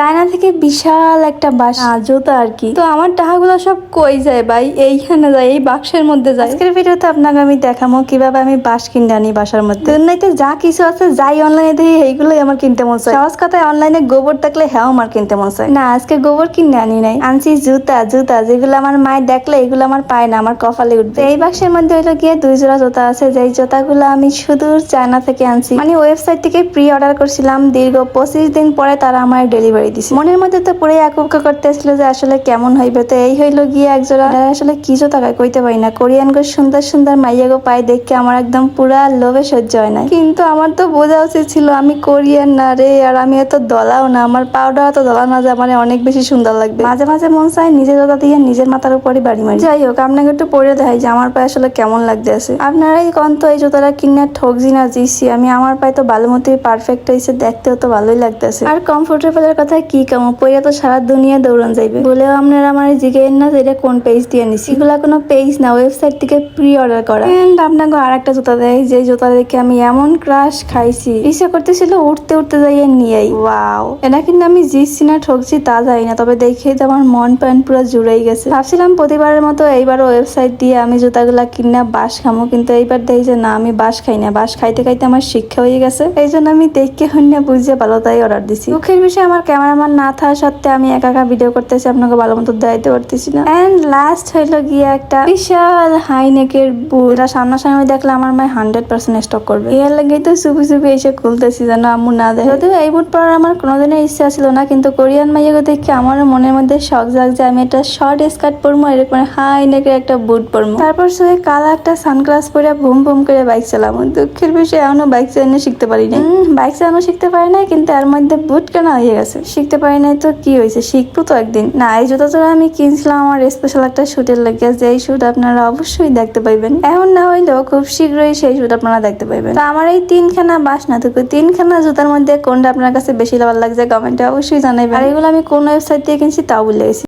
China থেকে বিশাল একটা বাসা জুতা আর কি। তো আমার টাকাগুলো সব কই যায় ভাই? এইখানে যায় এই বাক্সের মধ্যে যায়। আজকের ভিডিওতে আপনাকে আমি দেখাবো কীভাবে আমি বাস কিনে আনি বাসার মধ্যে। দুনিয়াতে যা কিছু আছে যাই অনলাইনে দেখি এইগুলোই আমার কিনতে মন চায়। সহজ কথায় অনলাইনে গোবর থাকলে হ্যাঁ আমার কিনতে মন চায়। না আজকে গোবর কিনে আনি নাই। আনছি জুতা জুতা যেগুলো আমার মায়ের দেখলে এগুলো আমার পায় না আমার কপালে উঠবে। এই বাক্সের মধ্যে হইল গিয়ে দুই জোড়া জুতা আছে যেই জুতাগুলো আমি সুদূর চায়না থেকে আনছি। মানে ওয়েবসাইট থেকে প্রি অর্ডার করছিলাম দীর্ঘ পঁচিশ দিন পরে তারা আমার ডেলিভারি দিছে। মনের মধ্যে তো পুরো আকুবকা করতেছিল যে আসলে কেমন হইবে। তো এই হইল গিয়ে একজোড়া। আসলে কি জুতা গায়ে কইতে পারি না। কোরিয়ান গো সুন্দর সুন্দর মাইয়া গো পাই দেখে আমার একদম পুরা লোভে সহ্য হয় না কিন্তু আমার তো বোঝা উচিত ছিল আমি কোরিয়ান না রে, আর আমি এত দলাও না। আমার পাউডার এত দলা না যে আমার অনেক বেশি সুন্দর লাগবে। মাঝে মাঝে মন চায় নিজের জুতা দিয়ে নিজের মাথার উপরই বাড়ি মারি। যাই হোক, আপনাকে একটু পরে দেখাই যে আমার পায়ে আসলে কেমন লাগতে আছে। আপনারাই কন তো এই জুতাটা কিনে ঠকজি না জিসি আমি আমার পায়ে তো ভালো মতোই পারফেক্ট হয়েছে দেখতেও তো ভালোই লাগতেছে। আর কমফোর্টেবলের কথা কি কেমন পইরা তো সারা দুনিয়া দৌড়ান যাইবে। বলেও আপনারা আমার জিজ্ঞেস না যে এটা কোন পেজ দিয়ে নিছি এগুলা কোনো পেজ না ওয়েবসাইট থেকে প্রি অর্ডার করা। এন্ড আপনাকে আর একটা জুতা দেয় যে জুতা দেখে আমি এমন ক্রাশ খাইছি। ইচ্ছা করতেছিল উঠতে উঠতে যাইয়ে নিয়েই ওয়াও এটা কিন্তু আমি জিতছি না ঠকছি তা যাই না তবে দেখে তো আমার মন প্যান পুরো জুড়েই গেছে। ভাবছিলাম প্রতিবারের মতো এইবারও ওয়েবসাইট দিয়ে আমি জুতাগুলা কিনা বাস খামো কিন্তু এইবার দেখি যে না আমি বাস খাই না। বাস খাইতে খাইতে আমার শিক্ষা হয়ে গেছে। এই জন্য আমি দেখে হইনা বুঝে ভালো তাই অর্ডার দিছি। দুঃখের বিষয়ে আমার ক্যামেরাম্যান না থাকা সত্ত্বে আমি একা একা ভিডিও করতেছি, আপনাকে ভালো মতো দায়িত্ব করতেছি না। এন্ড লাস্ট হইল গিয়ে একটা বিশাল হাই নেকের বুট এটা সামনাসামনি দেখলে আমার মায় হান্ড্রেড পার্সেন্ট স্টক করবে। এর লাগে তো চুপি চুপি এসে খুলতেছি যেন আম্মু না দেখে। যদিও এই বুট পরার আমার কোনোদিনের ইচ্ছা ছিল না, কিন্তু কোরিয়ান মাইয়াকে দেখে আমার মনের মধ্যে শখ জাগ যে আমি একটা শর্ট স্কার্ট পরবো এরকম হাই নেকের একটা বুট পরবো তারপর সে কালা একটা সানগ্লাস পরে বুম বুম করে বাইক চালাবো দুঃখের বিষয়ে, এখনও বাইক চালানো শিখতে পারি না বাইক চালানো শিখতে পারি নাই, কিন্তু এর মধ্যে বুট কেন হয়ে গেছে? শিখতে পারি নাই তো কি হয়েছে? শিখব তো একদিন। না, এই জুতা জোড়া আমি কিনছিলাম আমার স্পেশাল একটা শুটের লাগে। যে এই শুট আপনারা অবশ্যই দেখতে পাইবেন। এখন না হইলেও খুব শীঘ্রই সেই শুট আপনারা দেখতে পাইবেন। তো আমার এই তিনখানা বাস না থাকবে তিনখানা জুতার মধ্যে কোনটা আপনার কাছে বেশি লাভ লাগছে কমেন্টে অবশ্যই জানাইবেন। আর এগুলো আমি কোন ওয়েবসাইট দিয়ে কিনছি তাও বলে গেছি।